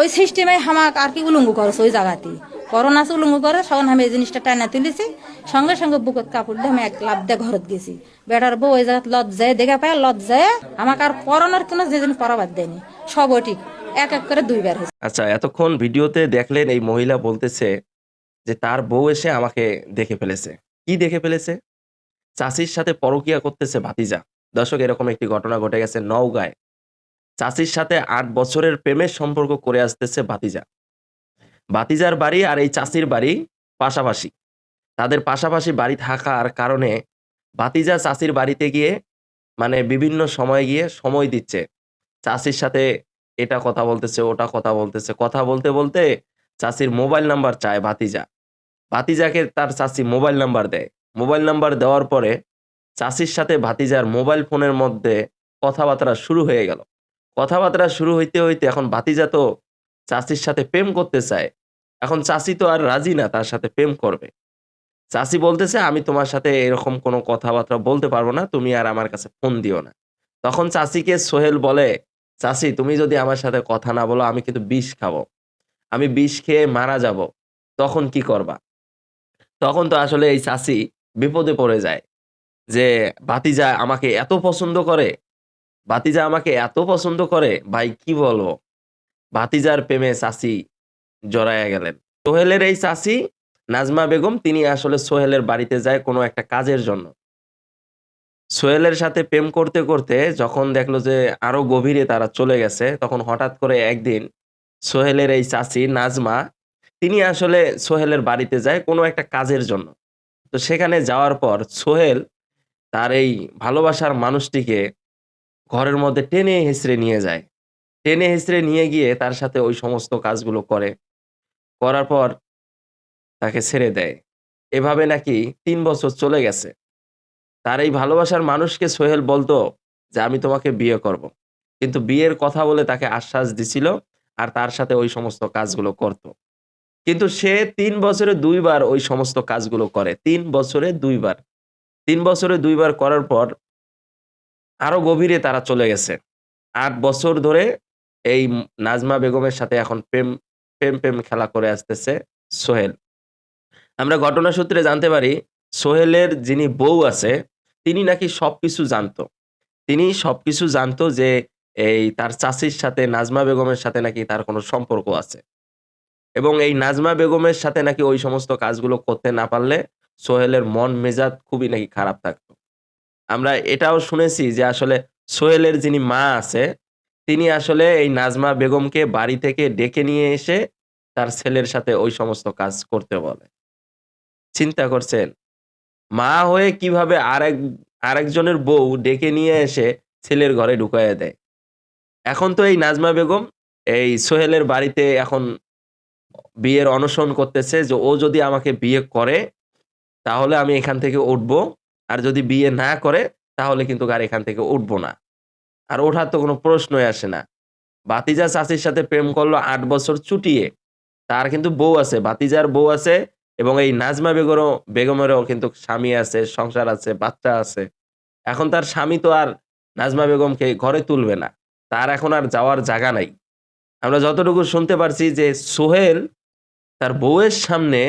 ওই সিস্টেমে হামাক আর কি উলঙ্গু করছে ওই জায়গাতে। করোনা আছে, উলঙ্গু করে, তখন আমি এই জিনিসটা টানা তুলেছি। সঙ্গে সঙ্গে বুকত কাপড় দিয়ে আমি এক লাভ দিয়ে ঘরত গেছি। বেটার বউ ওই জায়গাত লজ্জায়, দেখা পায় লজ্জায় আমাকে আর করোনার কোনো যেদিন পরাবাদ দেয়নি। সব ঠিক, এক এক করে দুইবার হয়েছে। আচ্ছা এতক্ষণ ভিডিওতে দেখলেন এই মহিলা বলতেছে যে তার বউ এসে আমাকে দেখে ফেলেছে। কি দেখে ফেলেছে? চাষির সাথে পরকিয়া করতেছে ভাতিজা। দর্শক, এরকম একটি ঘটনা ঘটে গেছে নওগাঁয়। চাষির সাথে আট বছরের প্রেমের সম্পর্ক করে আসতেছে ভাতিজা। ভাতিজার বাড়ি আর এই চাষির বাড়ি পাশাপাশি। তাদের পাশাপাশি বাড়ি থাকার কারণে ভাতিজা চাষির বাড়িতে গিয়ে মানে বিভিন্ন সময় গিয়ে সময় দিচ্ছে। চাষির সাথে এটা কথা বলতেছে, ওটা কথা বলতেছে। কথা বলতে বলতে চাষির মোবাইল নাম্বার চায় ভাতিজা। ভাতিজাকে তার চাষি মোবাইল নাম্বার দেয়। মোবাইল নাম্বার দেওয়ার পরে চাষির সাথে ভাতিজার মোবাইল ফোনের মধ্যে কথাবার্তা শুরু হয়ে গেল। কথাবার্তা শুরু হইতে হইতে এখন ভাতিজা তো চাষির সাথে প্রেম করতে চায়। এখন চাষি তো আর রাজি না, তার সাথে প্রেম করবে। চাষি বলতেছে, আমি তোমার সাথে এরকম কোনো কথাবার্তা বলতে পারব না, তুমি আর আমার কাছে ফোন দিও না। তখন চাষিকে সোহেল বলে, চাষি, তুমি যদি আমার সাথে কথা না বলো, আমি কিন্তু বিষ খাব। আমি বিষ খেয়ে মারা যাব। তখন কি করবা? তখন তো আসলে এই চাষি বিপদে পড়ে যায় যে, ভাতিজা আমাকে এত পছন্দ করে ভাতিজা আমাকে এত পছন্দ করে, ভাই কি বলব? ভাতিজার প্রেমে চাষি জড়াইয়া গেলেন। সোহেলের এই চাষি নাজমা বেগম, তিনি আসলে সোহেলের বাড়িতে যায় কোনো একটা কাজের জন্য। সোহেলের সাথে প্রেম করতে করতে যখন দেখল যে আরও গভীরে তারা চলে গেছে, তখন হঠাৎ করে একদিন সোহেলের এই চাচি নাজমা, তিনি আসলে সোহেলের বাড়িতে যায় কোনো একটা কাজের জন্য। তো সেখানে যাওয়ার পর সোহেল তার এই ভালোবাসার মানুষটিকে ঘরের মধ্যে টেনে হেসড়ে নিয়ে যায়। টেনে হেসড়ে নিয়ে গিয়ে তার সাথে ওই সমস্ত কাজগুলো করে। করার পর তাকে ছেড়ে দেয়। এভাবে নাকি তিন বছর চলে গেছে। তার এই ভালোবাসার মানুষকে সোহেল বলতো যে, আমি তোমাকে বিয়ে করব। কিন্তু বিয়ের কথা বলে তাকে আশ্বাস দিছিল আর তার সাথে ওই সমস্ত কাজগুলো করত। কিন্তু সে তিন বছরে দুইবার ওই সমস্ত কাজগুলো করে। তিন বছরে দুইবার। তিন বছরে দুইবার করার পর আরও গভীরে তারা চলে গেছে। আট বছর ধরে এই নাজমা বেগমের সাথে এখন প্রেম প্রেম প্রেম খেলা করে আসতেছে সোহেল। আমরা ঘটনা সূত্রে জানতে পারি, সোহেলের যিনি বউ আছে, তিনি নাকি সবকিছু জানতো। তিনি সবকিছু জানতো যে এই তার চাষির সাথে, নাজমা বেগমের সাথে নাকি তার কোনো সম্পর্ক আছে। এবং এই নাজমা বেগমের সাথে নাকি ওই সমস্ত কাজগুলো করতে না পারলে সোহেলের মন মেজাজ খুবই নাকি খারাপ থাকতো। আমরা এটাও শুনেছি যে আসলে সোহেলের যিনি মা আছে, তিনি আসলে এই নাজমা বেগমকে বাড়ি থেকে ডেকে নিয়ে এসে তার ছেলের সাথে ওই সমস্ত কাজ করতে বলে। চিন্তা করছেন, মা হয়ে কীভাবে আরেক, আরেকজনের বউ ডেকে নিয়ে এসে ছেলের ঘরে ঢুকাইয়া দেয়? এখন তো এই নাজমা বেগম এই সোহেলের বাড়িতে এখন বিয়ের অনশন করতেছে যে ও যদি আমাকে বিয়ে করে, তাহলে আমি এখান থেকে উঠবো। আর যদি বিয়ে না করে, তাহলে কিন্তু গাড়ি এখান থেকে উঠবো না। আর ওঠার তো কোনো প্রশ্নই আসে না। বাতিজা চাষির সাথে প্রেম করল আট বছর চুটিয়ে। তার কিন্তু বউ আছে, বাতিজার বউ আছে এবং এই নাজমা বেগরও বেগমেরও কিন্তু স্বামী আছে, সংসার আছে, বাচ্চা আছে। এখন তার স্বামী তো আর নাজমা বেগমকে ঘরে তুলবে না। তার এখন আর যাওয়ার জায়গা নাই। আমরা যতটুকু শুনতে পারছি যে সোহেল তার বউয়ের সামনে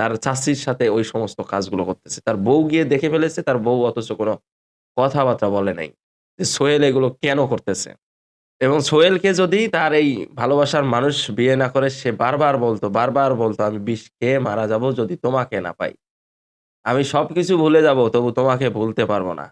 তার চাষির সাথে ওই সমস্ত কাজগুলো করতেছে। তার বউ গিয়ে দেখে ফেলেছে, তার বউ অথচ কোনো কথাবার্তা বলে নাই যে সোহেল এগুলো কেন করতেছে? এবং সোহেলকে যদি তার এই ভালোবাসার মানুষ বিয়ে না করে, সে বারবার বলতো বারবার বলতো, আমি বিষ খেয়ে মারা যাব যদি তোমাকে না পাই। আমি সব কিছু ভুলে যাব, তবু তোমাকে ভুলতে পারব না।